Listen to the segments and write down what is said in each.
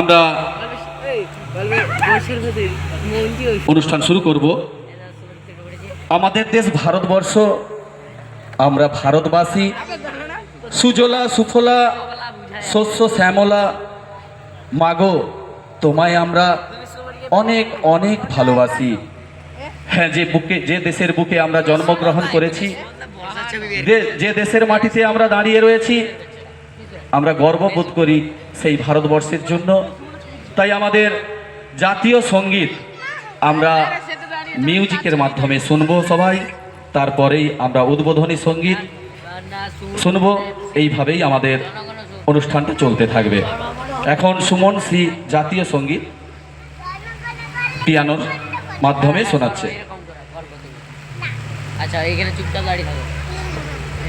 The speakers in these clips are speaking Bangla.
আমরা অনুষ্ঠান শুরু করব। আমাদের দেশ ভারতবর্ষ, আমরা ভারতবাসী। সুজলা, সুফলা, শস্য, শ্যামলা, মাগো, তোমায় আমরা অনেক অনেক ভালোবাসি। হ্যাঁ যে বুকে, যে দেশের বুকে আমরা জন্মগ্রহণ করেছি যে- দেশের মাটিতে আমরা দাঁড়িয়ে রয়েছি, আমরা গর্ববোধ করি সেই ভারতবর্ষের জন্য। তাই আমাদের জাতীয় সংগীত আমরা মিউজিকের মাধ্যমে শুনব সবাই, তারপরেই আমরা উদ্বোধনী সংগীত শুনব। এইভাবেই আমাদের অনুষ্ঠানটা চলতে থাকবে। এখন সুমন শ্রী জাতীয় সংগীত পিয়ানোর মাধ্যমে শোনাচ্ছে। আচ্ছা এখানে চুপচাপ দাঁড়িয়ে থাকো।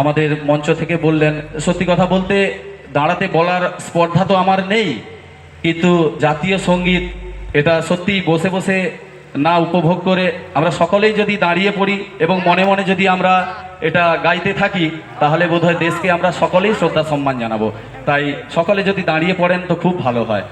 আমাদের মঞ্চ থেকে বললেন, সত্যি কথা বলতে দাঁড়াতে বলার স্পর্ধা তো আমার নেই, কিন্তু জাতীয় সংগীত, এটা সত্যি বসে বসে না উপভোগ করে আমরা সকলেই যদি দাঁড়িয়ে পড়ি এবং মনে মনে যদি আমরা এটা গাইতে থাকি, তাহলে বোধহয় দেশকে আমরা সকলেই শ্রদ্ধা সম্মান জানাব। তাই সকলে যদি দাঁড়িয়ে পড়েন তো খুব ভালো হয়।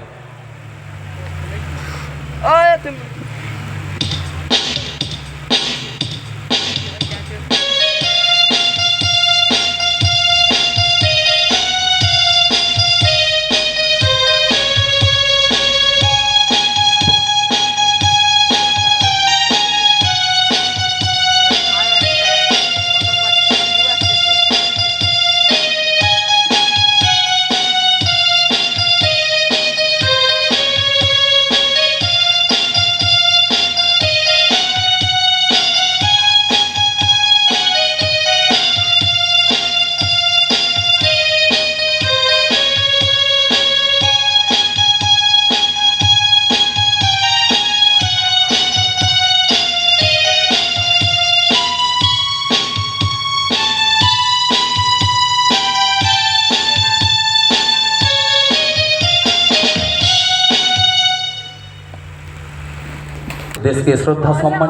দেশকে শ্রদ্ধা সম্মান।